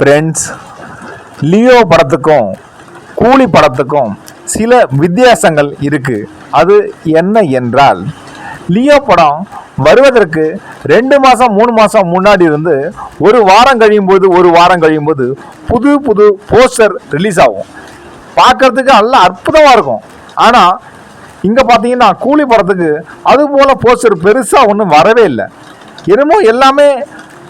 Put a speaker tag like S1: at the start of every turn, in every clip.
S1: Friends Leo படத்துக்கும் கூலி படத்துக்கும் சில வித்தியாசங்கள் இருக்குது அது என்ன என்றால் லியோ படம் வருவதற்கு ரெண்டு மாதம் மூணு மாதம் முன்னாடி இருந்து ஒரு வாரம் கழியும் போது ஒரு வாரம் கழியும் போது புது புது போஸ்டர் ரிலீஸ் ஆகும். பார்க்கறதுக்கு நல்ல அற்புதமாக இருக்கும். ஆனால் இங்கே பார்த்தீங்கன்னா கூலி படத்துக்கு அது போல் போஸ்டர் பெருசாக ஒன்றும் வரவே இல்லை. என்னமோ எல்லாமே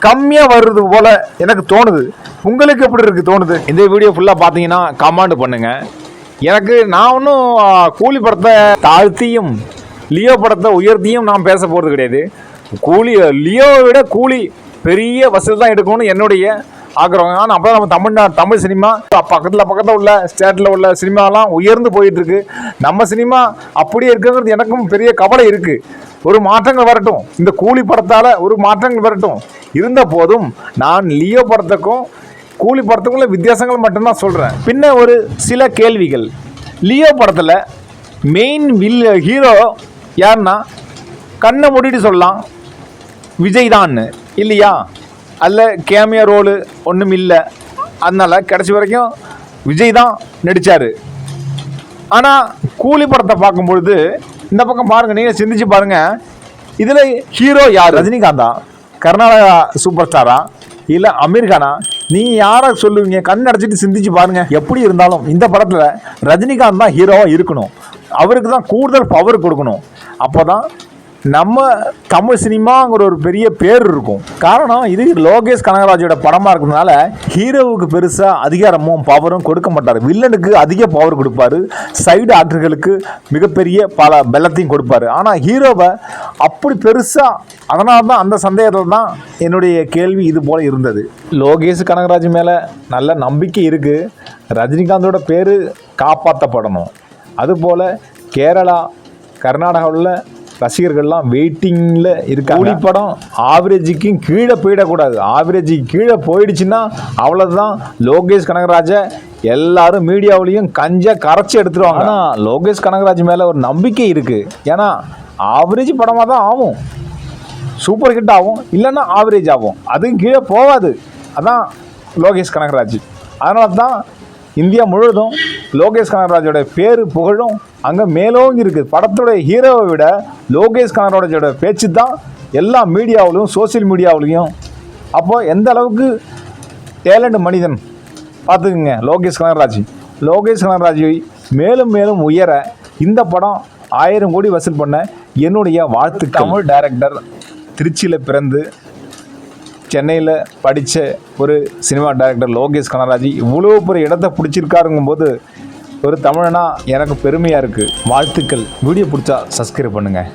S1: கம்மியாக வருது போல எனக்கு தோணுது. உங்களுக்கு எப்படி இருக்கு தோணுது? இந்த வீடியோ ஃபுல்லாக பார்த்தீங்கன்னா கமாண்ட் பண்ணுங்க. எனக்கு நான் ஒன்றும் கூலி படத்தை தாழ்த்தியும் லியோ படத்தை உயர்த்தியும் நான் பேச போகிறது கிடையாது. கூலி லியோவை விட கூலி பெரிய வசூல் தான் எடுக்கணும்னு என்னுடைய ஆக்குறவங்க ஆனால் அப்போ நம்ம தமிழ்நாடு தமிழ் சினிமா பக்கத்தில் பக்கத்தில் உள்ள ஸ்டேட்டில் உள்ள சினிமாலாம் உயர்ந்து போயிட்டு இருக்கு நம்ம சினிமா அப்படியே இருக்குங்கிறது எனக்கும் பெரிய கவலை இருக்கு. ஒரு மாற்றங்கள் வரட்டும். இந்த கூலி படத்தால் ஒரு மாற்றங்கள் வரட்டும். இருந்த போதும் நான் லியோ படத்துக்கும் கூலி படத்துக்குள்ள வித்தியாசங்கள் மட்டும்தான் சொல்கிறேன் பின்ன ஒரு சில கேள்விகள். லியோ படத்தில் மெயின் வில் ஹீரோ யாருன்னா கண்ணை மூடிட்டு சொல்லலாம். விஜய் தான்னு. இல்லையா? அதில் கேமியா ரோலு ஒன்றும் இல்லை. அதனால் கடைசி வரைக்கும் விஜய் தான் நடித்தார் ஆனால் கூலி படத்தை பார்க்கும்பொழுது இந்த பக்கம் பாருங்கள் நீங்கள் சிந்திச்சு பாருங்கள் இதில் ஹீரோ யார்? ரஜினிகாந்தா கர்நாடகா சூப்பர் ஸ்டாரா இல்லை அமீர்கானா நீ யாரை சொல்லுவீங்க? கண் அடைச்சிட்டு சிந்திச்சு பாருங்கள் எப்படி இருந்தாலும் இந்த படத்தில் ரஜினிகாந்த் தான் ஹீரோவாக இருக்கணும். அவருக்கு தான் கூடுதல் பவர் கொடுக்கணும். அப்போ தான் நம்ம தமிழ் சினிமாங்கிற ஒரு பெரிய பேர் இருக்கும். காரணம் இது லோகேஷ் கனகராஜோட படமாக இருக்கிறதுனால ஹீரோவுக்கு பெருசாக அதிகாரமும் பவரும் கொடுக்க மாட்டார். வில்லனுக்கு அதிக பவர் கொடுப்பாரு. சைடு ஆக்டர்களுக்கு மிகப்பெரிய பல பலத்தையும் கொடுப்பாரு. ஆனால் ஹீரோவை அப்படி பெருசாக அதனால தான் அந்த சந்தேகத்தில் தான் என்னுடைய கேள்வி இது போல் இருந்தது. லோகேஷ் கனகராஜ் மேலே நல்ல நம்பிக்கை இருக்குது ரஜினிகாந்தோட பேர் காப்பாற்றப்படணும் அதுபோல் கேரளா கர்நாடகாவில் ரசிகர்கள்லாம் வெயிட்டிங்கில் இருக்காங்க. கூலி படம் ஆவரேஜுக்கும் கீழே போயிடக்கூடாது. ஆவரேஜுக்கு கீழே போயிடுச்சுன்னா அவ்வளோதான் லோகேஷ் கனகராஜை எல்லாரும் மீடியாவிலையும் கஞ்ச கரைச்சி எடுத்துருவாங்க. ஆனால் லோகேஷ் கனகராஜ் மேலே ஒரு நம்பிக்கை இருக்குது ஏன்னா ஆவரேஜ் படமாக தான் ஆகும். சூப்பர் ஹிட் ஆகும். இல்லைன்னா ஆவரேஜ் ஆகும். அதுவும் கீழே போகாது. அதான் லோகேஷ் கனகராஜ். அதனால தான் இந்தியா முழுவதும் லோகேஷ் கனகராஜோட பேரு புகழும் அங்கே மேலோங்கி இருக்குது படத்தோட ஹீரோவை விட லோகேஷ் கனகராஜோட பேச்சு தான் எல்லா மீடியாவிலையும் சோஷியல் மீடியாவிலையும். அப்போது எந்த அளவுக்கு டேலண்ட் மனிதன்? பார்த்துக்குங்க லோகேஷ் கனகராஜ். லோகேஷ் கனகராஜை மேலும் மேலும் உயர இந்த படம் ஆயிரம் கோடி வசூல் பண்ண என்னுடைய வாழ்த்து தமிழ் டைரக்டர் திருச்சியில் பிறந்து சென்னையில் படித்த ஒரு சினிமா டைரக்டர் லோகேஷ் கனகராஜ் இவ்வளோ பெரிய இடத்த பிடிச்சிருக்காருங்கும்போது ஒரு தமிழனா எனக்கு பெருமையாக இருக்குது வாழ்த்துக்கள். வீடியோ பிடிச்சா சப்ஸ்கிரைப் பண்ணுங்கள்